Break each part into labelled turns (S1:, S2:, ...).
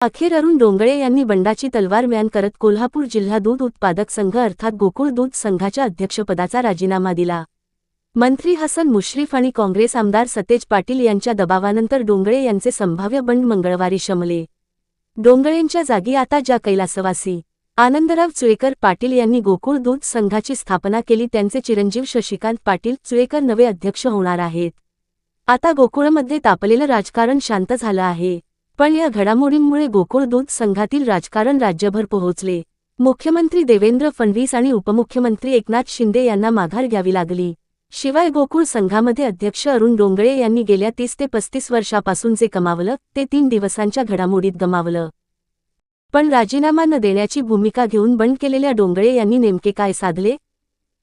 S1: अखेर अरुण डोंगळे यांनी बंडाची तलवार म्यान करत कोल्हापूर जिल्हा दूध उत्पादक संघ अर्थात गोकुळ दूध संघाच्या अध्यक्षपदाचा राजीनामा दिला. मंत्री हसन मुश्रीफ आणि काँग्रेस आमदार सतेज पाटील यांच्या दबावानंतर डोंगळे यांचे संभाव्य बंड मंगळवारी शमले. डोंगळेंच्या जागी आता ज्या कैलासवासी आनंदराव चुळेकर पाटील यांनी गोकुळ दूध संघाची स्थापना केली त्यांचे चिरंजीव शशिकांत पाटील चुळेकर नवे अध्यक्ष होणार आहेत. आता गोकुळमध्ये तापलेलं राजकारण शांत झालं आहे. पण या घडामोडींमुळे गोकुळ दूध संघातील राजकारण राज्यभर पोहोचले. मुख्यमंत्री देवेंद्र फडणवीस आणि उपमुख्यमंत्री एकनाथ शिंदे यांना माघार घ्यावी लागली. शिवाय गोकुळ संघामध्ये अध्यक्ष अरुण डोंगळे यांनी गेल्या तीस ते पस्तीस वर्षापासून जे कमावलं ते तीन दिवसांच्या घडामोडीत गमावलं. पण राजीनामा न देण्याची भूमिका घेऊन बंड केलेल्या डोंगळे यांनी नेमके काय साधले?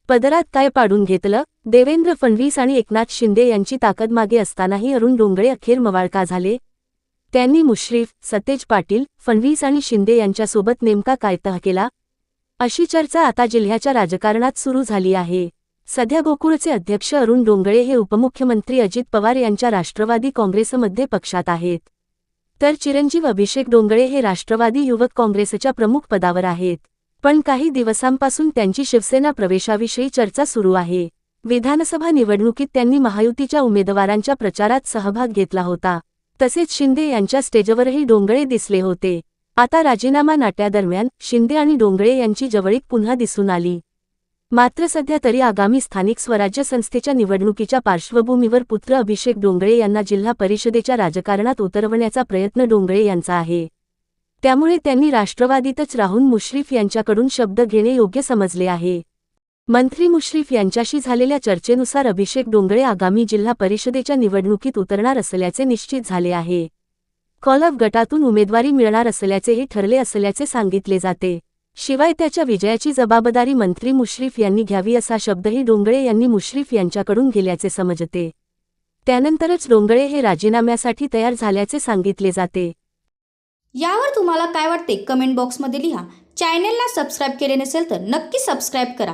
S1: पदरात काय पाडून घेतलं? देवेंद्र फडणवीस आणि एकनाथ शिंदे यांची ताकद मागे असतानाही अरुण डोंगळे अखेर मवाळ का झाले. त्यांनी मुश्रीफ सतेज पाटील फडणवीस आणि शिंदे यांच्यासोबत नेमका काय तह केला? अशी चर्चा आता जिल्ह्याच्या राजकारणात सुरू झाली आहे. सध्या गोकुळचे अध्यक्ष अरुण डोंगळे हे उपमुख्यमंत्री अजित पवार यांच्या राष्ट्रवादी काँग्रेसमध्ये पक्षात आहेत. तर चिरंजीव अभिषेक डोंगळे हे राष्ट्रवादी युवक काँग्रेसच्या प्रमुख पदावर आहेत. पण काही दिवसांपासून त्यांची शिवसेना प्रवेशाविषयी चर्चा सुरू आहे. विधानसभा निवडणुकीत त्यांनी महायुतीच्या उमेदवारांच्या प्रचारात सहभाग घेतला होता. तसेच शिंदे यांच्या स्टेजवरही डोंगळे दिसले होते. आता राजीनामा नाट्यादरम्यान शिंदे आणि डोंगळे यांची जवळीक पुन्हा दिसून आली. मात्र सध्या तरी आगामी स्थानिक स्वराज्य संस्थेच्या निवडणुकीच्या पार्श्वभूमीवर पुत्र अभिषेक डोंगळे यांना जिल्हा परिषदेच्या राजकारणात उतरवण्याचा प्रयत्न डोंगळे यांचा आहे. त्यामुळे त्यांनी राष्ट्रवादीतच राहून मुश्रीफ यांच्याकडून शब्द घेणे योग्य समजले आहे. मंत्री मुश्रीफ यांच्याशी झालेल्या चर्चेनुसार अभिषेक डोंगळे आगामी जिल्हा परिषदेच्या निवडणुकीत उतरणार असल्याचे निश्चित झाले आहे. कॉलफ गटातून उमेदवारी मिळणार असल्याचेही ठरले असल्याचे सांगितले जाते. शिवाय त्याच्या विजयाची जबाबदारी मंत्री मुश्रीफ यांनी घ्यावी असा शब्दही डोंगळे यांनी मुश्रीफ यांच्याकडून गेल्याचे समजते. त्यानंतरच डोंगळे हे राजीनाम्यासाठी तयार झाल्याचे सांगितले जाते.
S2: यावर तुम्हाला काय वाटते? कमेंट बॉक्समध्ये लिहा. चॅनेलला सबस्क्राईब केले नसेल तर नक्की सबस्क्राईब करा.